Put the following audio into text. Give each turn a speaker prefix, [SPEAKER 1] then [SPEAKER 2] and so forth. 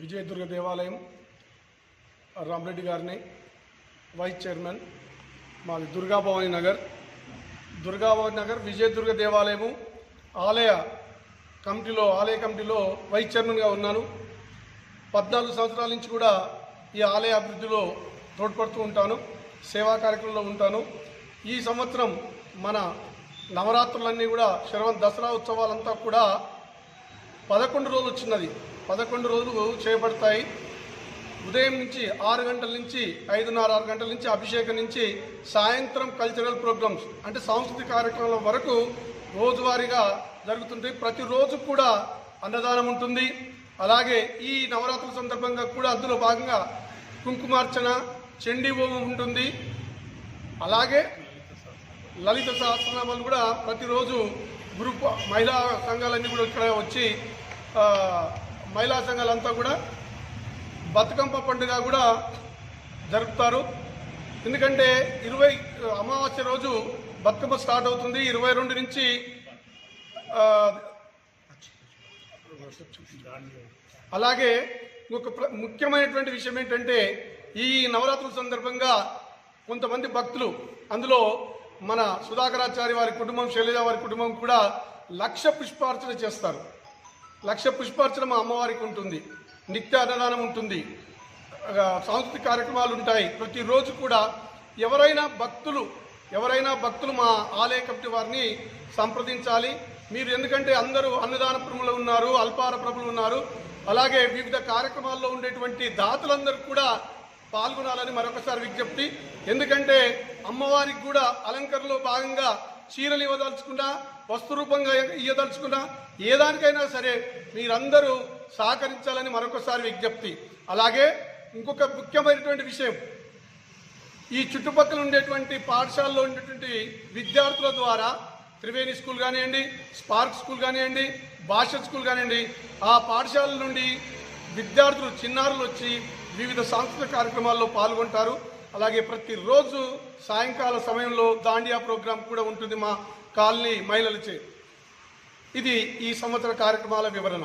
[SPEAKER 1] విజయదుర్గ దేవాలయం రామరెడ్డి గారిని vice chairman మాది దుర్గాభవాని నగర్. దుర్గాభవాని నగర్ విజయదుర్గ దేవాలయము ఆలయ కమిటీలో ఆలయ కమిటీలో వైస్ చైర్మన్గా ఉన్నాను. పద్నాలుగు సంవత్సరాల నుంచి కూడా ఈ ఆలయ అభివృద్ధిలో తోడ్పడుతూ ఉంటాను సేవా కార్యక్రమంలో ఉంటాను. ఈ సంవత్సరం మన నవరాత్రులన్నీ కూడా శరవణ దసరా ఉత్సవాలంతా కూడా పదకొండు రోజులు వచ్చినది పదకొండు రోజులు చేపడతాయి ఉదయం నుంచి ఆరు గంటల నుంచి ఐదున్నర ఆరు గంటల నుంచి అభిషేకం నుంచి సాయంత్రం కల్చరల్ ప్రోగ్రామ్స్ అంటే సాంస్కృతిక కార్యక్రమాల వరకు రోజువారీగా జరుగుతుంటాయి. ప్రతిరోజు కూడా అన్నదానం ఉంటుంది. అలాగే ఈ నవరాత్రుల సందర్భంగా కూడా అందులో భాగంగా కుంకుమార్చన చండీ హోమం ఉంటుంది. అలాగే లలిత సహస్రనామాలు కూడా ప్రతిరోజు గ్రూప్ మహిళా సంఘాలన్నీ కూడా ఇక్కడ వచ్చి మహిళా సంఘాలంతా కూడా బతుకమ్మ పండుగ కూడా జరుపుతారు. ఎందుకంటే ఇరవై అమావాస్య రోజు బతుకమ్మ స్టార్ట్ అవుతుంది. ఇరవై రెండు నుంచి అలాగే ఒక ప్ర- ముఖ్యమైనటువంటి విషయం ఏంటంటే ఈ నవరాత్రుల సందర్భంగా కొంతమంది భక్తులు అందులో మన సుధాకరాచారి వారి కుటుంబం శైలజ వారి కుటుంబం కూడా లక్ష పుష్పార్చన చేస్తారు. లక్ష పుష్పార్చన మా అమ్మవారికి ఉంటుంది. నిత్య అన్నదానం ఉంటుంది సాంస్కృతిక కార్యక్రమాలు ఉంటాయి. ప్రతిరోజు కూడా ఎవరైనా భక్తులు ఎవరైనా భక్తులు మా ఆలయ కమిటీ వారిని సంప్రదించాలి. మీరు ఎందుకంటే అందరూ అన్నదాన ప్రభులు ఉన్నారు అల్పార ప్రభులు ఉన్నారు. అలాగే వివిధ కార్యక్రమాల్లో ఉండేటువంటి దాతలందరూ కూడా పాల్గొనాలని మరొకసారి విజ్ఞప్తి. ఎందుకంటే అమ్మవారికి కూడా అలంకరణలో భాగంగా చీరలు ఇవ్వదలుచుకున్నా వస్తురూపంగా ఇవ్వదలుచుకున్నా ఏ దానికైనా సరే మీరందరూ సహకరించాలని మరొకసారి విజ్ఞప్తి. అలాగే ఇంకొక ముఖ్యమైనటువంటి విషయం. ఈ చుట్టుపక్కల ఉండేటువంటి పాఠశాలలో ఉండేటువంటి విద్యార్థుల ద్వారా త్రివేణి స్కూల్ కానివ్వండి స్పార్క్ స్కూల్ కానివ్వండి భాష స్కూల్ కానివ్వండి ఆ పాఠశాలల నుండి విద్యార్థులు చిన్నారులు వచ్చి వివిధ సాంస్కృతిక కార్యక్రమాల్లో పాల్గొంటారు. అలాగే ప్రతిరోజు సాయంకాల సమయంలో దాండియా ప్రోగ్రాం కూడా ఉంటుంది మా కాలనీ మహిళలచే. ఇది ఈ సంవత్సర కార్యక్రమాల వివరణ.